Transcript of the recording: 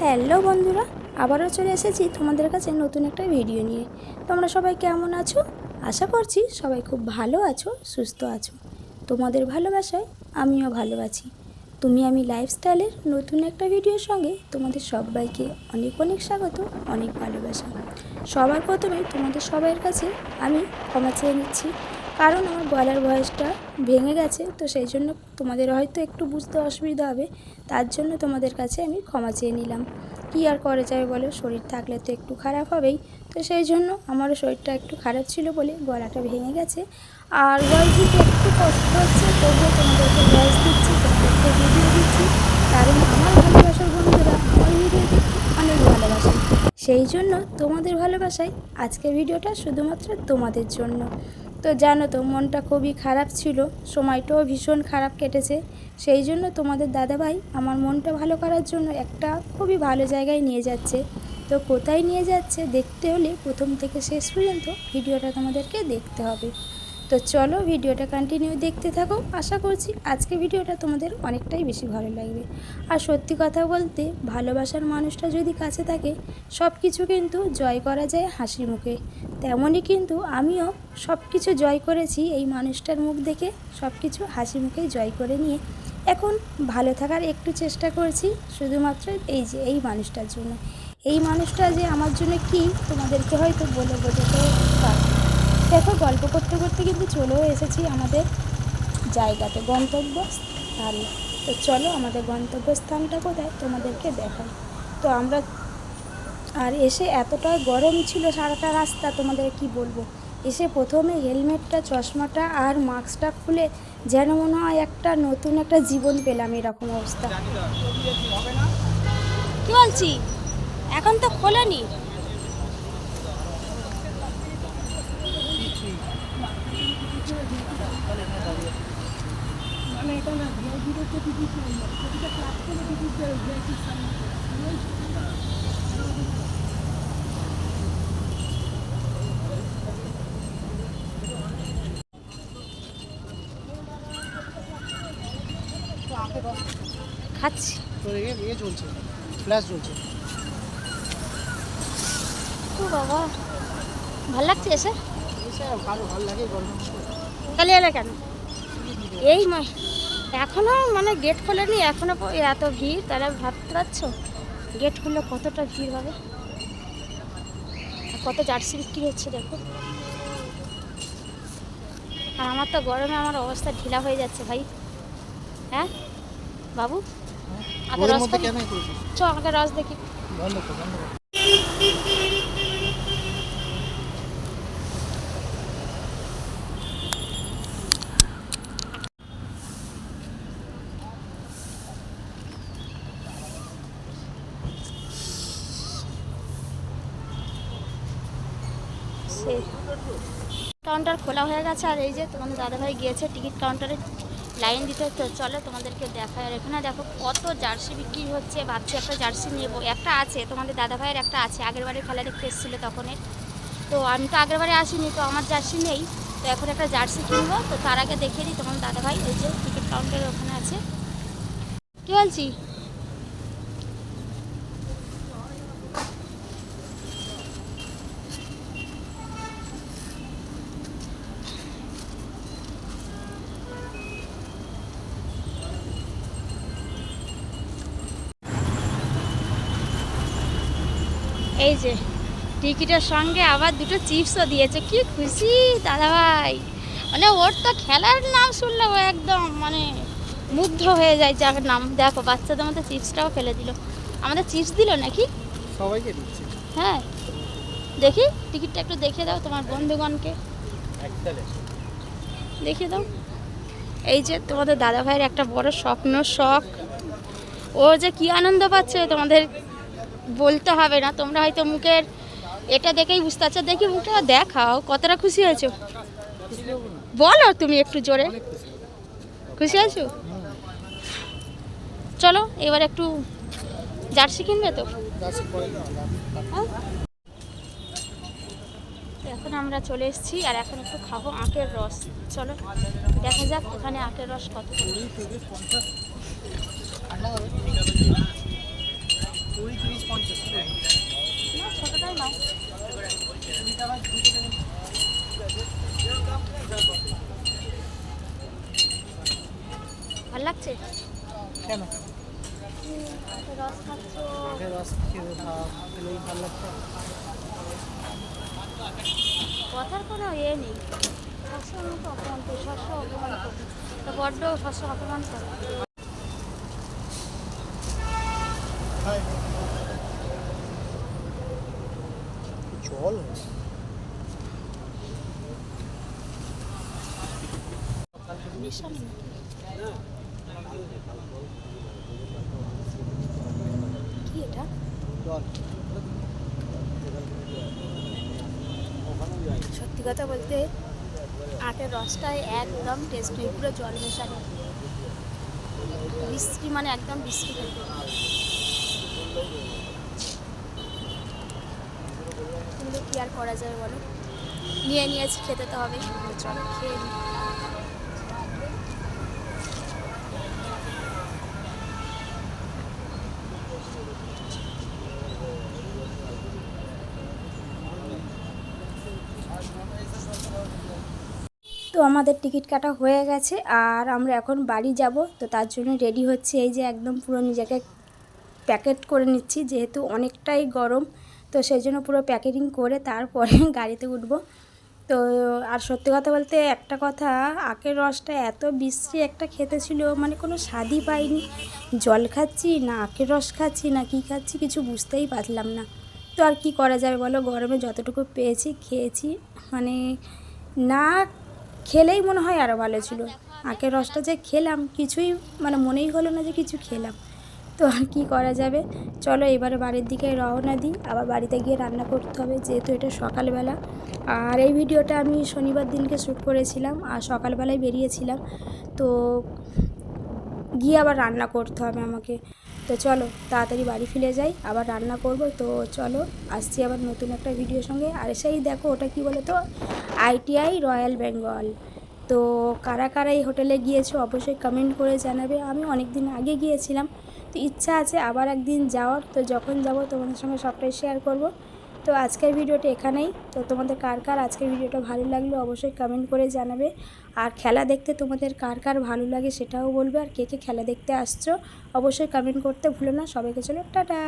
Hello বন্ধুরা, আবারও চলে এসেছি তোমাদের কাছে নতুন একটা ভিডিও নিয়ে। তোমরা সবাই কেমন আছো? আশা করছি সবাই খুব ভালো আছো, সুস্থ আছো। তোমাদের ভালোবাসায় আমিও ভালো আছি। তুমি আমি লাইফস্টাইলের নতুন একটা ভিডিওর সঙ্গে তোমাদের সবাইকে অনেক অনেক স্বাগত, অনেক ভালোবাসা। সবার প্রথমে তোমাদের সবাইয়ের কাছে আমি ক্ষমা চেয়ে নিচ্ছি। কারণ আমার গলার ভয়েসটা ভেঙে গেছে, তো সেই জন্য তোমাদের হয়তো একটু বুঝতে অসুবিধা হবে, তার জন্য তোমাদের কাছে আমি ক্ষমা চেয়ে নিলাম। কী আর করা যাবে বলো? শরীর থাকলে তো একটু খারাপ হবেই, তো সেই জন্য আমারও শরীরটা একটু খারাপ ছিল বলে গলাটা ভেঙে গেছে। আর ভয়েস দিতে একটু কষ্ট হচ্ছে, তবুও তোমাদেরকে ভয়েস দিচ্ছি, তোমাদেরকে ভিডিও দিচ্ছি, কারণ আমার ভালোবাসার বন্ধুরা আমার ভিডিওকে অনেক ভালোবাসে। সেই জন্য তোমাদের ভালোবাসায় আজকের ভিডিওটা শুধুমাত্র তোমাদের জন্য। তো জানো তো, মনটা খুবই খারাপ ছিল, সময়টাও ভীষণ খারাপ কেটেছে। সেই জন্য তোমাদের দাদাভাই আমার মনটা ভালো করার জন্য একটা খুবই ভালো জায়গায় নিয়ে যাচ্ছে। তো কোথায় নিয়ে যাচ্ছে দেখতে হলে প্রথম থেকে শেষ পর্যন্ত ভিডিওটা তোমাদেরকে দেখতে হবে। তো চলো ভিডিওটা কন্টিনিউ দেখতে থাকো। আশা করছি আজকে ভিডিওটা তোমাদের অনেকটাই বেশি ভালো লাগবে। আর সত্যি কথা বলতে ভালোবাসার মানুষটা যদি কাছে থাকে সব কিছু কিন্তু জয় করা যায় হাসি মুখে। তেমনই কিন্তু আমিও সব কিছু জয় করেছি এই মানুষটার মুখ দেখে সব কিছু হাসি মুখেই জয় করে নিয়ে। এখন ভালো থাকার একটু চেষ্টা করছি, শুধুমাত্র এই যে, এই মানুষটার জন্য। এই মানুষটা যে আমার জন্য কি, তোমাদেরকে হয়তো বলে বোঝাতে পারব। দেখো গল্প করতে করতে কিন্তু চলেও এসেছি আমাদের জায়গাতে গন্তব্য স্থানে তো চলো আমাদের গন্তব্যস্থানটা কোথায়? তোমাদেরকে দেখাই। তো আমরা আর এসে এতটা গরম ছিল সারাটা রাস্তা তোমাদের কি বলব? এসে প্রথমে হেলমেটটা চশমাটা আর মাস্কটা খুলে যেন মনে হয় একটা নতুন একটা জীবন পেলাম এরকম অবস্থা। কি বলছি? এখন তো খোলেনি খাচ্ছি। এ চলছে ফ্ল্যাশ চলছে ও বাবা ভালো লাগছে এসে? এসে ভালো ভালো লাগে গরম। তাহলে এলে কেন? এই মা- এখনও মানে গেট খোলেনি এখনও এত ভিড় তারা ভাবতে পারছ? গেট খুললে কতটা ভিড় হবে? কত জার্সি বিক্রি হচ্ছে দেখো। আর আমার তো গরমে আমার অবস্থা ঢিলা হয়ে যাচ্ছে ভাই। হ্যাঁ? বাবু? আগে ওদের রস চ আগে রস দেখি। কাউন্টার খোলা হয়ে গেছে আর এই যে তোমাদের দাদাভাই গিয়েছে টিকিট কাউন্টারে লাইন দিতে তো চলো তোমাদেরকে দেখায় আর এখানে দেখো কত জার্সি বিক্রি হচ্ছে। ভাবছি একটা জার্সি নেব একটা আছে, তোমাদের দাদাভাইয়ের একটা আছে। আগের বারে খেলা দেখতে এসেছিল তখনের। তো আমি তো আগের বারে আসিনি, তো আমার জার্সি নেই। তো এখন একটা জার্সি কিনবো, তো তার আগে দেখিয়ে দিই তোমার দাদাভাই ওই যে টিকিট কাউন্টারের ওখানে আছে। কী বলছি? এই যে টিকিটের সঙ্গে আবার দুটো চিপসও দিয়েছে। কি খুশি দাদাভাই। মানে ওর তো খেলার নাম শুনলে ও একদম মানে মুগ্ধ হয়ে যায় যার নাম। দেখো বাচ্চাদের মধ্যে চিপসটাও ফেলে দিল। আমাদের চিপস দিল নাকি? সবাইকে দিচ্ছি। হ্যাঁ। দেখি টিকিটটা একটু দেখিয়ে দাও তোমার বন্ধুগণকে। দেখিয়ে দাও। এই যে তোমাদের দাদা ভাইয়ের একটা বড় স্বপ্ন শখ। ও যে কি আনন্দ পাচ্ছে তোমাদের বলতে হবে না, তোমরা হয়তো মুখের এটা দেখেই বুঝতে পারছ। দেখি মুখটা দেখাও, কতটা খুশি হয়েছো? বলো তুমি একটু জোরে। খুশি আছো? চলো, এবার একটু জার্সি কিনবে তো? হ্যাঁ? এখন আমরা চলে এসেছি, আর এখন একটু খাব আখের রস। চলো, দেখা যাক এখানে আখের রস কত ভালো লাগছে? কেন? খাচ্ছ কথার কোনো এ নেই। সবসময় তো অপমান করি সবসময় অপমান করি। তো বড্ড সবসময় অপমান করে। কি এটা? সত্যি কথা বলতে আখের রসটাই একদম টেস্ট নেই পুরো জল মেশানো। বৃষ্টি মানে একদম বৃষ্টি কিন্তু কি আর করা যায় বলো? নিয়ে নিয়েছি খেতে তো হবে চলো খেয়ে। তো আমাদের টিকিট কাটা হয়ে গেছে আর আমরা এখন বাড়ি যাব। তো তার জন্য রেডি হচ্ছে। এই যে একদম পুরো নিজেকে প্যাকেট করে নিচ্ছি, যেহেতু অনেকটাই গরম। তো সেই জন্য পুরো প্যাকেটিং করে তারপরে গাড়িতে উঠব। তো আর সত্যি কথা বলতে একটা কথা, আখের রসটা এত বিশ্রী একটা খেতে ছিল মানে কোনো স্বাদই পাইনি। জল খাচ্ছি না আখের রস খাচ্ছি না কী খাচ্ছি কিছু বুঝতেই পারলাম না। তো আর কি করা যাবে বলো? গরমে যতটুকু পেয়েছি, খেয়েছি মানে না খেলেই মনে হয় আরও ভালো ছিল। আখের রসটা যে খেলাম, কিছুই মানে মনেই হলো না যে কিছু খেলাম। তো আর কী করা যাবে? চলো এবারে বাড়ির দিকে রওনা দিই, আবার বাড়িতে গিয়ে রান্না করতে হবে, যেহেতু এটা সকালবেলা। আর এই ভিডিওটা আমি শনিবার দিনকে শ্যুট করেছিলাম, আর সকালবেলায় বেরিয়েছিলাম। তো গিয়ে আবার রান্না করতে হবে আমাকে। তো চলো, তাড়াতাড়ি বাড়ি ফিরে যাই, আবার রান্না করব। তো চলো, আসছি আবার নতুন একটা ভিডিওর সঙ্গে। আর সেই দেখো, ওটা কি বলে তো আইটিআই রয়্যাল বেঙ্গল। তো কারা কারা এই হোটেলে গিয়েছো অবশ্যই কমেন্ট করে জানাবে। আমি অনেক দিন আগে গিয়েছিলাম, তো ইচ্ছা আছে আবার একদিন যাওয়ার। তো যখন যাব তোমাদের সঙ্গে সবটাই শেয়ার করব। তো আজকের ভিডিওটা এখানেই। তো তোমাদের কার কার আজকের ভিডিওটা ভালো লাগল অবশ্যই কমেন্ট করে জানাবে। আর খেলা দেখতে তোমাদের কার কার ভালো লাগে সেটাও বলবে। আর কে কে খেলা দেখতে আসছো অবশ্যই কমেন্ট করতে ভুলো না। সবাইকে চলো, টাটা!